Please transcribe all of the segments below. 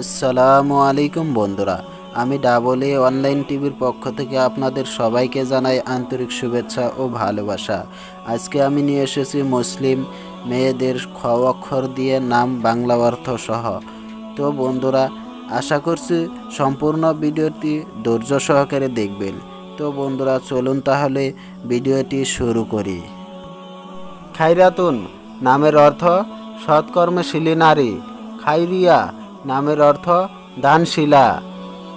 আসসালামু আলাইকুম বন্ধুরা, আমি ডাবল এ অনলাইন টিভির পক্ষ থেকে আপনাদের সবাইকে জানাই আন্তরিক শুভেচ্ছা ও ভালোবাসা। আজকে আমি নিয়ে এসেছি মুসলিম মেয়েদের খ অক্ষর দিয়ে নাম বাংলা অর্থ সহ। তো বন্ধুরা, আশা করছি সম্পূর্ণ ভিডিওটি ধৈর্য সহকারে দেখবেন। তো বন্ধুরা, চলুন তাহলে ভিডিওটি শুরু করি। খাইরাতুন নামের অর্থ, সৎকর্মশীলী নারী। খাইরিয়া নামের অর্থ দানশিলা।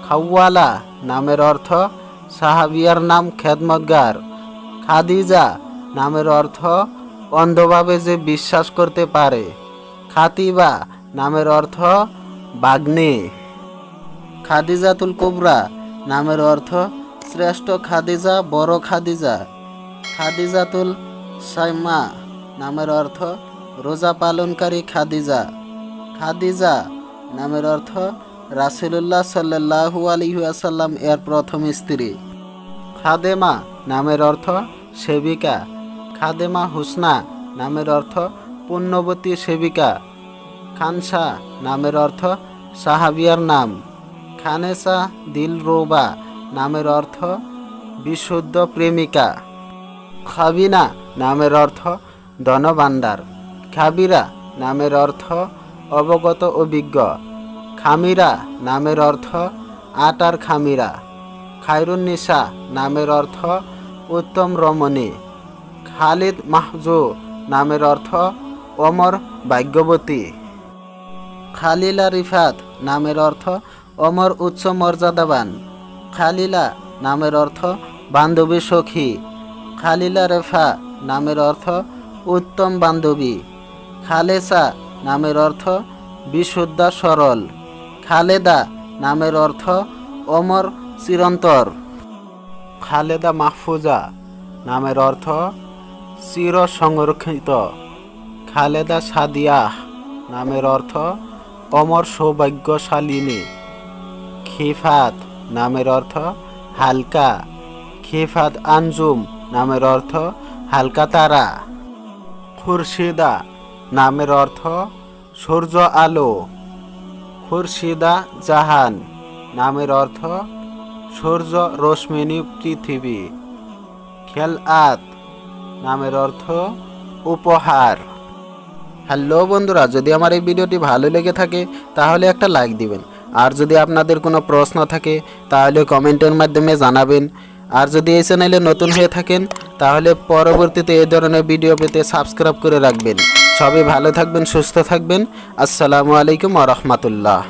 খাওয়ালা নামের অর্থ সাহাবিয়ার নাম খেদমতগার। খাদিজা নামের অর্থ অন্ধভাবে যে বিশ্বাস করতে পারে। খাতিবা নামের অর্থ বাগ্নে। খাদিজাতুল কুবরা নামের অর্থ শ্রেষ্ঠ খাদিজা, বড় খাদিজা। খাদিজাতুল সাইমা নামের অর্থ রোজা পালনকারী খাদিজা। খাদিজা নামের অর্থ রাসুলুল্লাহ সাল্লাহু আলিহাসাল্লাম এর প্রথম স্ত্রী। খাদেমা নামের অর্থ সেবিকা। খাদেমা হুসনা নামের অর্থ পুণ্যবতী সেবিকা। খানসা নামের অর্থ সাহাবিয়ার নাম। খানেসা দিল রোবা নামের অর্থ বিশুদ্ধ প্রেমিকা। খাবিনা নামের অর্থ ধনভাণ্ডার। খাবিরা নামের অর্থ অবগত অভিজ্ঞ খামিরা নামের অর্থ আটার খামিরা। খায়রুন্নিসা নামের অর্থ উত্তম রমণী। খালিদ মাহজু নামের অর্থ অমর ভাগ্যবতী। খালিলা রিফাত নামের অর্থ অমর উচ্চ মর্যাদাবান। খালিলা নামের অর্থ বান্ধবী সখী। খালিলা রেফা নামের অর্থ উত্তম বান্ধবী। খালেসা নামের অর্থ বিশুদ্ধা সরল। খালেদা নামের অর্থ অমর চিরন্তর। খালেদা মাহফুজা নামের অর্থ চির সংরক্ষিত খালেদা সাদিয়াহ নামের অর্থ অমর সৌভাগ্যশালিনী। খিফাত নামের অর্থ হালকা। খিফাত আঞ্জুম নামের অর্থ হালকা তারা। খুরশিদা নামের অর্থ সূর্য আলো, খুরশিদা জাহান। নামের অর্থ সূর্য রশ্মিনী পৃথিবী খেল আত নামের অর্থ উপহার। হ্যালো বন্ধুরা, যদি আমার এই ভিডিওটি ভালো লেগে থাকে, তাহলে একটা লাইক দিবেন। আর যদি আপনাদের কোনো প্রশ্ন থাকে, তাহলে কমেন্টের মাধ্যমে জানাবেন। আর যদি এই চ্যানেলে নতুন হয়ে থাকেন, তাহলে পরবর্তীতে এই ধরনের ভিডিও পেতে সাবস্ক্রাইব করে রাখবেন। সবাই ভালো থাকবেন সুস্থ থাকবেন। আসসালামু আলাইকুম আ রহমতুল্লাহ।